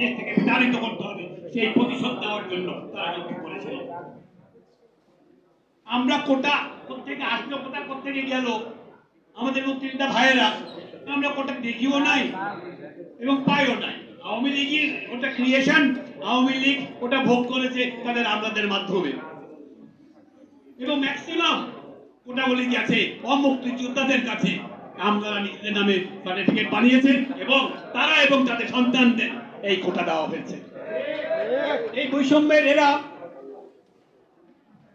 দেশ থেকে বিতাড়িত করতে হবে, সেই প্রতিশোধ জন্য তারা যুদ্ধ করেছিল। আমরা কোটা আসলো গেল, আমাদের মুক্তিযোদ্ধা ভাইয়েরা, আমরা কোটা দেখিও নাই এবং পাইও নাই। আওয়ামী লীগের ওটা ক্রিয়েশন আওয়ামী লীগ ওটা ভোগ করেছে তাদের আমলাদের মাধ্যমে। এবং ম্যাক্সিমাম কোটাগুলি গেছে, অমুক্তিযোদ্ধাদের কাছে। নিজেদের নামে সার্টিফিকেট এবং তারা এবং তাদের সন্তানদের এই কোটা দেওয়া হয়েছে। এই বৈষম্যের এরা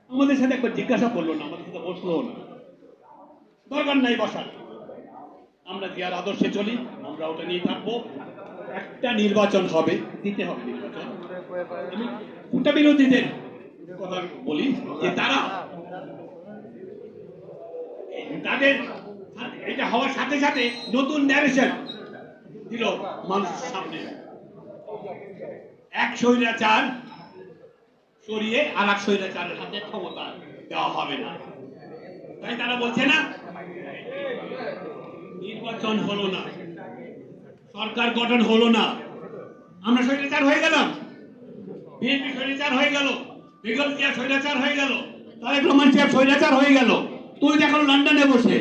আমাদের সাথে একবার জিজ্ঞাসা করল না, আমাদের সাথে বসল না। দরকার নাই বসার। আমরা যার আদর্শে চলি, আমরা ওটা নিয়ে থাকব। একটা নির্বাচন হবে, দিতে হবে নির্বাচন। আমি কোটা বিরোধীদের কথা বলি যে তারা তাদের এটা হওয়ার সাথে সাথে নতুন দিল মানুষের সামনে। এক স্বৈরাচার সরিয়ে আর এক স্বৈরাচারের হাতে ক্ষমতা দেওয়া হবে না। তাই তারা বলছে না, নির্বাচন হলো না, সরকার গঠন হলো না। আমরা স্বৈরাচার হয়ে গেলাম। বিএনপি স্বৈরাচার হয়ে গেল, বেগম স্বৈরাচার হয়ে গেল রহমান সাহেব স্বৈরাচার হয়ে গেল। তুই দেখো লন্ডনে বসে।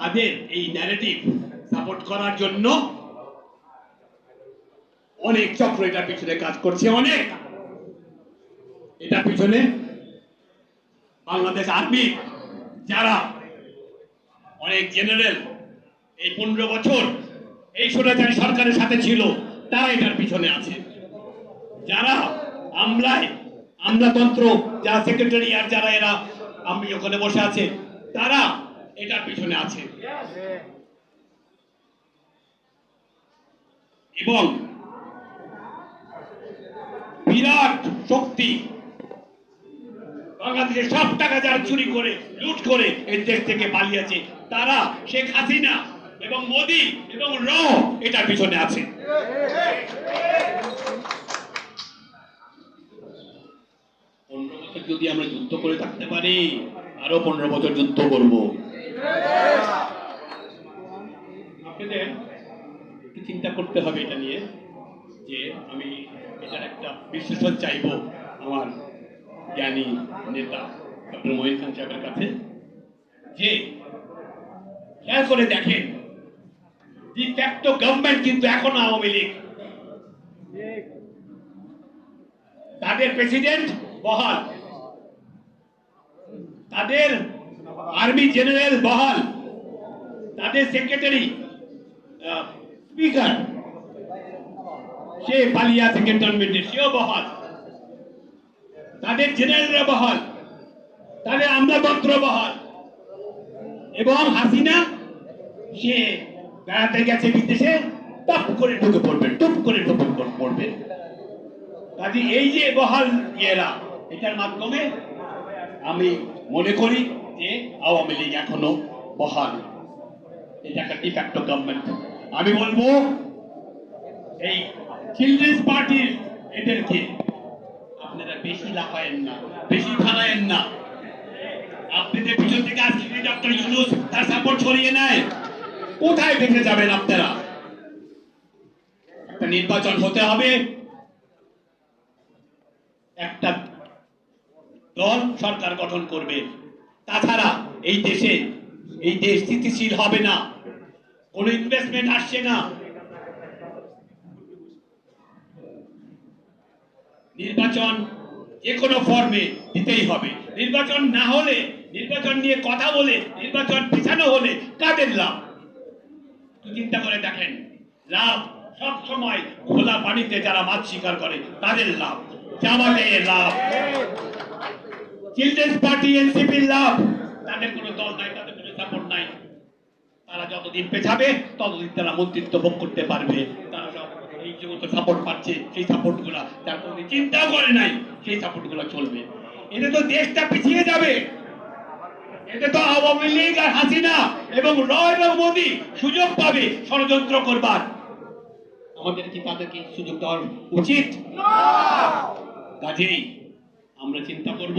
তাদের এই ন্যারেটিভ সাপোর্ট করার জন্য অনেক চক্র এটার পিছনে কাজ করছে, অনেক। এটার পিছনে বাংলাদেশ আর্মি, যারা অনেক জেনারেল এই পনেরো বছর এই স্বৈরাচারী সরকারের সাথে ছিল, তারা এটার পিছনে আছে। যারা আমলায় আমলাতন্ত্র, যারা সেক্রেটারি আর যারা এরা আমি ওখানে বসে আছে, তারা এটার পিছনে আছে। এবং বিরাট শক্তি বাংলাদেশের সব টাকা যারা চুরি করে, লুট করে এই দেশ থেকে পালিয়েছে, তারা শেখ হাসিনা এবং মোদি এবং র এটার পিছনে আছে। পনেরো বছর যদি আমরা যুদ্ধ করে থাকতে পারি, আরও পনেরো বছর যুদ্ধ করব। আপনাদের চিন্তা করতে হবে এটা নিয়ে, যে আমি এটার একটা বিশ্লেষণ চাইব আমার জ্ঞানী নেতা ডক্টর মহিন খান সাহেবের কাছে, যে খেয়াল করে দেখেন দি ফ্যাক্টো গভর্নমেন্ট কিন্তু এখনও আওয়ামী লীগ। তাদের প্রেসিডেন্ট বহাল। তাদের আর্মি জেনারেল বহাল, তাদের সেক্রেটারি স্পিকার সে পালিয়া আছে ক্যান্টনমেন্টে সেও বহাল। তাদের জেনারেলরা বহাল, তাদের আমরা আমলাতন্ত্র বহাল। এবং হাসিনা, সে বেড়াতে গেছে বিদেশে, টপ করে ঢুকে পড়বে, টপ করে ঢুকে পড়বে। কাজে এই যে বহাল ইয়েরা, এটার মাধ্যমে আমি মনে করি যে আওয়ামী লীগ এখনও বহাল এটা একটা ডিফ্যাক্টো গভর্নমেন্ট আমি বলব, এই চিলড্রেন্স পার্টির এদেরকে আপনারা বেশি লাফায়েন না, বেশি ফালায়েন না। আপনাদের পিছন থেকে আজকে ডক্টর ইউনুস তার সাপোর্ট ছড়িয়ে নেয়। কোথায় দেখে যাবেন আপনারা? একটা নির্বাচন হতে হবে। একটা দল সরকার গঠন করবে। তাছাড়া এই দেশে এই দেশ স্থিতিশীল হবে না। কোন ইনভেস্টমেন্ট আসছে না। নির্বাচন যে কোনো ফর্মে দিতেই হবে। নির্বাচন না হলে, নির্বাচন নিয়ে কথা বলে, নির্বাচন পিছানো হলে কাদের লাভ? চিন্তা করে দেখেন। লাভ সব সময় খোলা পানিতে যারা মাছ শিকার করে, তাদের লাভ। জামাতের লাভ। চিলড্রেন্স পার্টি এনসিপির লাভ। তাদের কোনো দল নাই, তাদের কোনো সাপোর্ট নাই। তারা যতদিন পেছাবে, ততদিন তারা মন্ত্রিত্ব ভোগ করতে পারবে। তারা সাপোর্ট পাচ্ছে, সেই সাপোর্টগুলা যার কোনো চিন্তাও করে নাই, সেই সাপোর্টগুলা চলবে। এতে তো দেশটা পিছিয়ে যাবে। এতে তো আওয়ামী লীগ আর হাসিনা এবং র এবং মোদি সুযোগ পাবে ষড়যন্ত্র করবার। আমাদের কি তাদেরকে সুযোগ দেওয়ার উচিত? কাজেই আমরা চিন্তা করব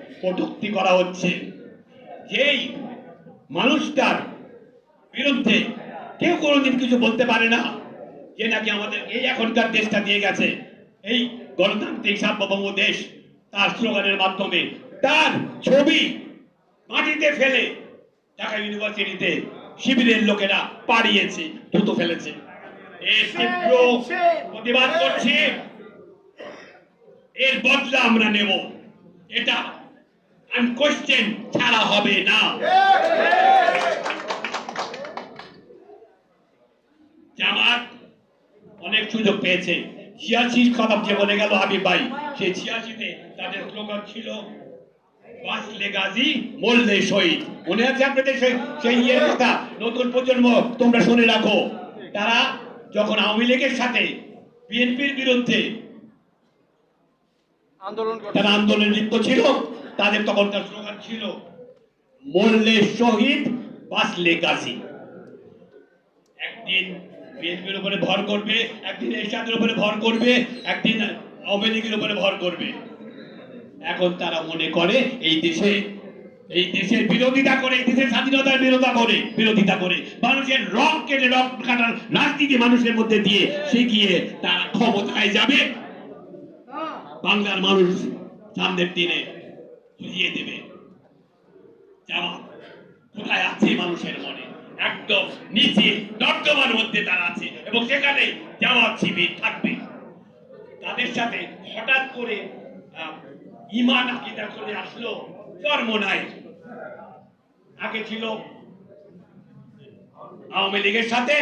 কটূক্তি করা হচ্ছে। যেই মানুষটার বিরুদ্ধে কেউ কোনোদিন কিছু বলতে পারে না যে নাকি আমাদের এই এখনকার দেশটা দিয়ে গেছে। এই গণতান্ত্রিক সার্বভৌম দেশ তার স্লোগানের মাধ্যমে তার ছবি মাটিতে ফেলে ঢাকা ইউনিভার্সিটিতে শিবিরের লোকেরা পাড়িয়েছে দ্রুত ফেলেছে। এর তীব্র প্রতিবাদ করছি। এর বদলা আমরা নেব। এটা ছাড়া হবে না? জামাত অনেক সুযোগ পেয়েছে। ছিয়াশি শতাব্দী বলে গেল হাবিব ভাই সেই ছিয়াশিতে তাদের স্লোগান ছিল বাঁচলে গাজী মরলে শহীদ। মনে আছে আপনাদের সেই সেই ইয়ের কথা? নতুন প্রজন্ম তোমরা শুনে রাখো। তারা যখন আওয়ামী লীগের সাথে বিএনপির বিরুদ্ধে আন্দোলন তারা আন্দোলনে লিপ্ত ছিল তাদের তখনকার স্লোগান ছিল মরলে শহীদ বাঁচলে গাজী একদিন বিএনপির উপরে ভর করবে একদিন এরশাদের উপরে ভর করবে একদিন আওয়ামী লীগের উপরে ভর করবে। এখন তারা মনে করে এই দেশে এই দেশের বিরোধিতা করে এই দেশের স্বাধীনতার বিরোধিতা করে বিরোধিতা করে। মানুষের রক কেটে রক কাটার রাজনীতি মানুষের মধ্যে দিয়ে শিখিয়ে তারা ক্ষমতায় যাবে। বাংলার মানুষ সামনের দিনে বুঝিয়ে দেবে। কোথায় আছে মানুষের মনে? একদম নিচে নর্দমার মধ্যে তারা আছে এবং সেখানে জামাত শিবির থাকবে। তাদের সাথে হঠাৎ করে ইমান আকিদা চলে আসলো জন্ম নাই আগে ছিল আওয়ামী লীগের সাথে,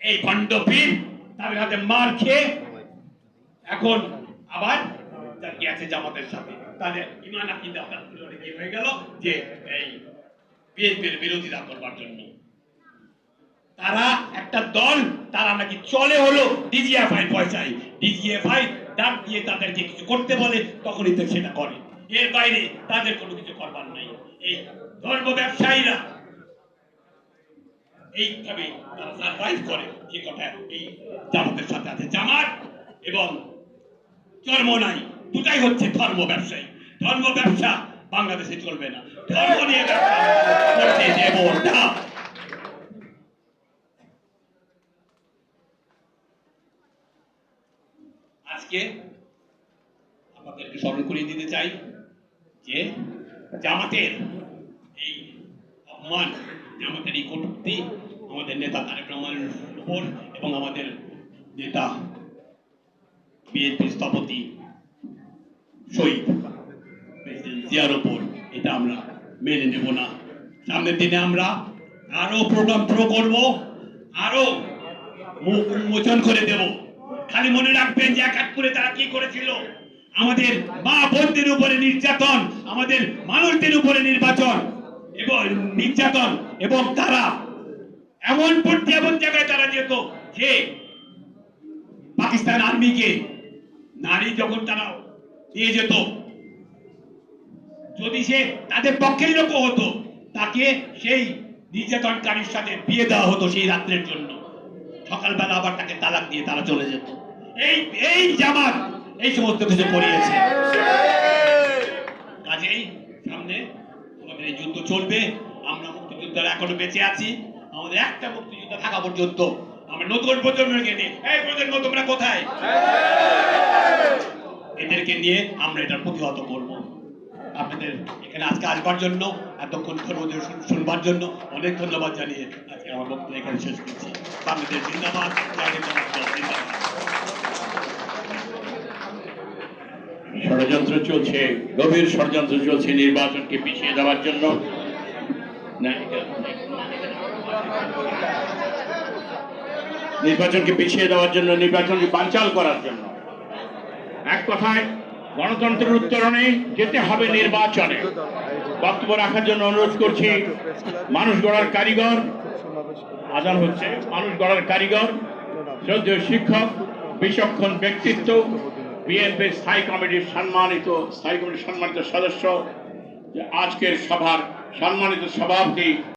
এই ভণ্ডপীর তাদের হাতে মার খেয়ে, এখন আবার আছে জামাতের সাথে। তাদের ইমান আকিদা কি হয়ে গেল যে এই বিএনপির বিরোধিতা করবার জন্য। তারা একটা দল, তারা নাকি চলে হলো ডিজিএফআই পয়সায়। ডিজিএফআই ডাক দিয়ে তাদেরকে কিছু করতে বলে, তখনই তো সেটা করে। এর বাইরে তাদের কোনো কিছু করবার নাই। এই ধর্ম ব্যবসায়ীরা এইভাবে তারা সার্ভাইভ করে যে কথা এই জামাতের সাথে আছে জামাত এবং চর্ম নাই দুটাই হচ্ছে ধর্ম ব্যবসায়ী। ধর্ম ব্যবসা বাংলাদেশে চলবে না। ধর্ম নিয়ে ব্যবসা আজকে স্মরণ করিয়ে দিতে চাই যে জামাতের এই অপমান, জামাতের এই কটূক্তি আমাদের নেতা তারেক রহমানের উপর এবং আমাদের নেতা বিএনপি স্থপতি শহীদ প্রেসিডেন্ট জিয়ার উপর এটা আমরা মেনে নেব না। সামনের দিনে আমরা আরও প্রোগ্রাম প্রো করব, আরও মুখ উন্মোচন করে দেব। খালি মনে রাখবেন যে একাত্তরে তারা কি করেছিল? আমাদের মা বোনদের উপরে নির্যাতন, আমাদের মানুষদের উপরে নির্বাচন এবং নির্যাতন এবং তারা এমন পড়তে এমন জায়গায় তারা যেত যে পাকিস্তান আর্মিকে নারী যখন তারা দিয়ে যেত। যদি সে তাদের পক্ষের লোক হতো, তাকে সেই নির্যাতনকারীর সাথে বিয়ে দেওয়া হতো সেই রাত্রের জন্য। সকালবেলা আবার তাকে তালাক দিয়ে তারা চলে যেত। এই এই জামাত এই সমস্ত কিছু করিয়েছে। কাজেই সামনে আমাদের এই যুদ্ধ চলবে। আমরা মুক্তিযোদ্ধারা এখনও বেঁচে আছি। আমাদের একটা মুক্তিযুদ্ধ থাকা পর্যন্ত। আমরা নতুন প্রজন্মকে নিয়ে এই প্রজন্ম, তোমরা কোথায়? এদেরকে নিয়ে আমরা এটা প্রতিহত করব। আপনাদের এখানে আজকে আসবার জন্য, এতক্ষণ ধরে শুনবার জন্য অনেক ধন্যবাদ জানিয়ে আজকে আমার বক্তব্য এখানে শেষ করছি। বাংলাদেশ জিন্দাবাদ ষড়যন্ত্র চলছে, গভীর ষড়যন্ত্র চলছে নির্বাচনকে পিছিয়ে দেওয়ার জন্য। নির্বাচনকে পিছিয়ে দেওয়ার জন্য, নির্বাচনকে বানচাল করার জন্য। এক কথায়, গণতন্ত্রের উত্তরণে যেতে হবে নির্বাচনে। বক্তব্য রাখার জন্য অনুরোধ করছি, মানুষ গড়ার কারিগর আজান হচ্ছে। মানুষ গড়ার কারিগর, শ্রদ্ধেয় শিক্ষক, বিচক্ষণ ব্যক্তিত্ব বিএনপির স্থায়ী কমিটির সম্মানিত, স্থায়ী কমিটির সম্মানিত সদস্য আজকের সভার সম্মানিত সভাপতি